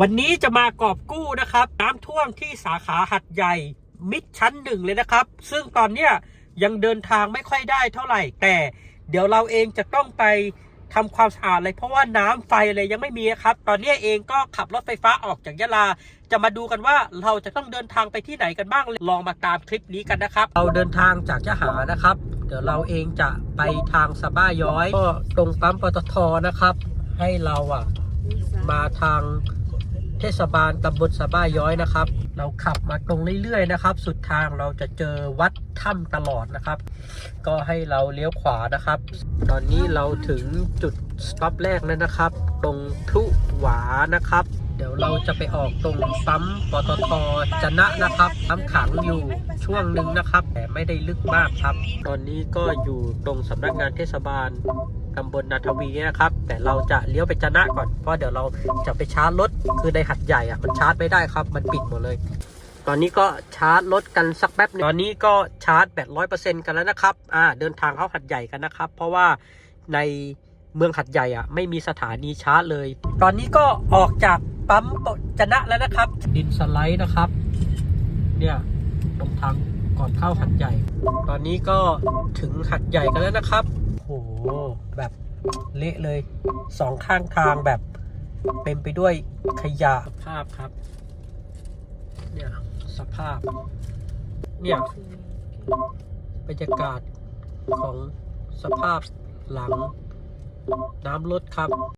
วันนี้จะมากอบกู้นะครับ น้ำท่วมที่สาขาหัดใหญ่ มิดชั้นหนึ่งเลยนะครับ ซึ่งตอนเนี้ยยังเดินทางไม่ค่อยได้เท่าไหร่ แต่เดี๋ยวเราเองจะต้องไปทำความสะอาดเลยเพราะว่าน้ำไฟอะไรยังไม่มีครับ ตอนนี้เองก็ขับรถไฟฟ้าออกจากยะลา จะมาดูกันว่าเราจะต้องเดินทางไปที่ไหนกันบ้างลองมาตามคลิปนี้กันนะครับ เราเดินทางจากยะหานะครับ เดี๋ยวเราเองจะไปทางสะบ้าย้อยก็ตรงปั๊มปตทนะครับ ให้เราอะมาทาง เทศบาลตำบลสะบ้าย้อยนะครับ เราขับมาตรงเรื่อยๆนะครับ สุดทางเราจะเจอวัดถ้ำตลอดนะครับ ก็ให้เราเลี้ยวขวานะครับ ตอนนี้เราถึงจุดสต็อปแรกแล้วนะครับ ตรงพลุหวานะครับ เดี๋ยวเราจะไปออกตรงปั๊มปตทจนะนะครับปั๊มขังอยู่ช่วงหนึ่งนะครับ แต่ไม่ได้ลึกมากครับ ตอนนี้ก็อยู่ตรงสำนักงานเทศบาล ตำบลนาทวีนะครับ แต่เราจะเลี้ยวไปจนะก่อน เพราะเดี๋ยวเราจะไปชาร์จรถ คือในหัดใหญ่อะมันชาร์จไม่ได้ครับ มันปิดหมดเลย ตอนนี้ก็ชาร์จรถกันสักแป๊บหนึงตอนนี้ก็ชาร์จแบตร้อยเปอร์เซ็นต์กันแล้วนะครับ อ่า เดินทางเข้าหัดใหญ่กันนะครับ เพราะว่าในเมืองหัดใหญ่อะไม่มีสถานีชาร์จเลย ตอนนี้ก็ออกจากปั๊มจนะแล้วนะครับ ดินสไลด์นะครับ เนี่ยตรงทางก่อนเข้าหัดใหญ่ ตอนนี้ก็ถึงหัดใหญ่กันแล้วนะครับ แบบเละเลยสองข้างทางแบบเต็มไปด้วยขยะภาพครับ เนี่ยสภาพ เนี่ยบรรยากาศของสภาพหลังน้ำลดครับ